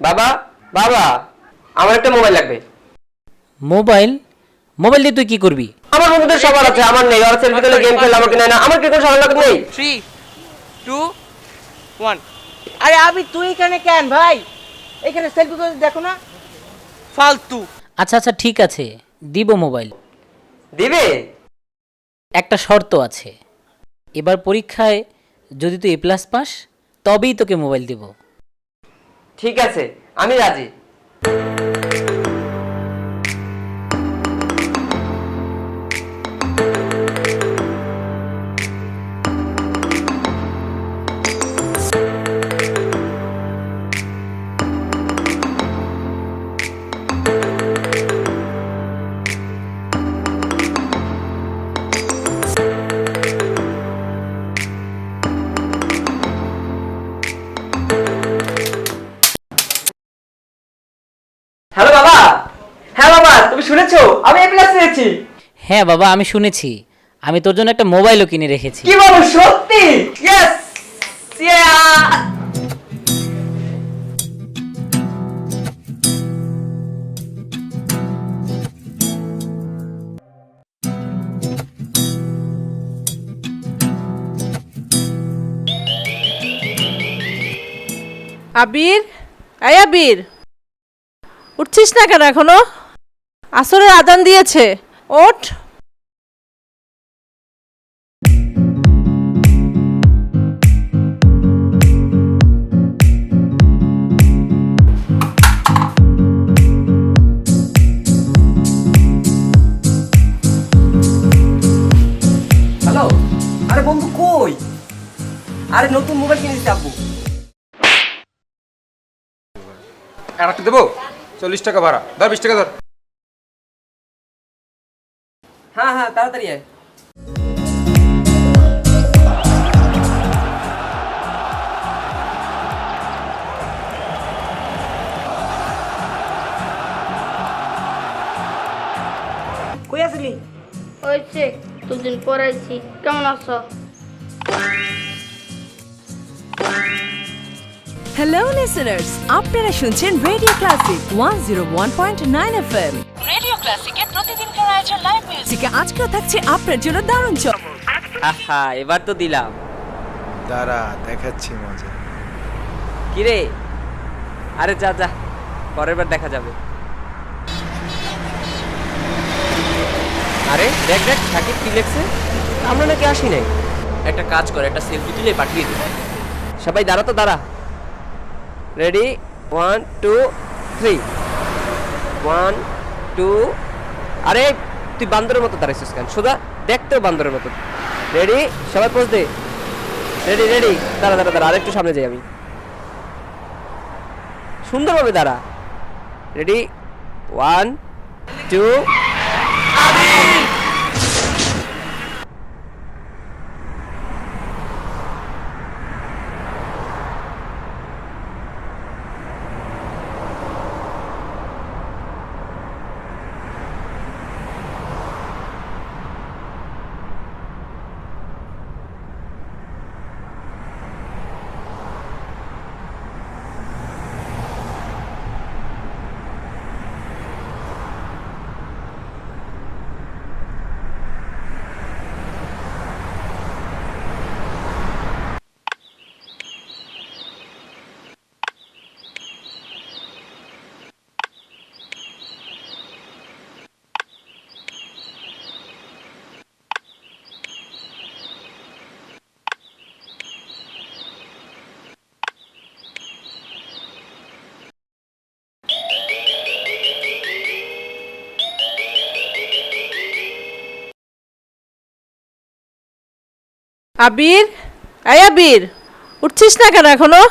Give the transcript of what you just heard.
বাবা বাবা আমার একটা মোবাইল লাগবে। মোবাইল মোবাইল দিয়ে তুই কি করবি? আমার বন্ধুদের সবার আছে আমার নেই ওরা সেলফি তুলে গেম খেলে আমাকে নেয় না আমার কি কোনো সবার লাগে নেই। থ্রি টু ওয়ান আরে আবি তুই এখানে কেন ভাই? এখানে সেলফি করে দেখো না। ফালতু। আচ্ছা আচ্ছা ঠিক আছে। দিব মোবাইল দিবে? একটা শর্ত আছে। এবার পরীক্ষায় যদি তুই এ প্লাস পাস তবেই তোকে মোবাইল দিব। ঠিক আছে আমি রাজি। শুনেছো? আমি এ প্লাস পেয়েছি হ্যাঁ বাবা আমি শুনেছি। আমি তোর জন্য একটা মোবাইলও কিনে রেখেছি। কি বলো সত্যি? ইয়েস আবির? এই আবির। উঠছিস না কেন এখনও? আসরের আদান দিয়েছে। ওঠ। হ্যালো আরে বন্ধু কই? আরে নতুন মোবাইল কিনেছি আব্বু আর একটা দেবো? চল্লিশ টাকা ভাড়া। ধর বিশ টাকা ধর। হ্যাঁ হ্যাঁ তাড়াতাড়ি আয়। কই আসলি? হয়েছে দুদিন পরাইছি কেমন আছো? হ্যালো লিসেনার্স আপনারা শুনছেন radio classic one zero one point nine F M radio ক্লাসিকের প্রতিদিনকার আয়োজন লাইভ মিউজিকে আজকেও থাকছে আপনার জন্য দারুণ চমক। আহা এবার তো দিলাম। দাঁড়া দেখাচ্ছি মজা। কিরে? আরে যা যা পরের বার দেখা যাবে। আরে দেখ দেখ সাকিব কি লেখছে? আমরা নাকি আসি নাই। একটা কাজ করে একটা সেলফি তুলে পাঠিয়ে দিই সবাই দাঁড়া তো দাঁড়া। Ready one two three one two আরে, তুই বান্দরের মতো দাঁড়াইছিস কেন? সোজা দেখতেও বান্দরের মতো। রেডি সবাই পোজ দে। রেডি রেডি দাঁড়া দাঁড়া দাঁড়া, আরেকটু সামনে যাই আমি। সুন্দরভাবে দাঁড়া। Ready one two Abir? এই আবির উঠছিস না কেন এখনও?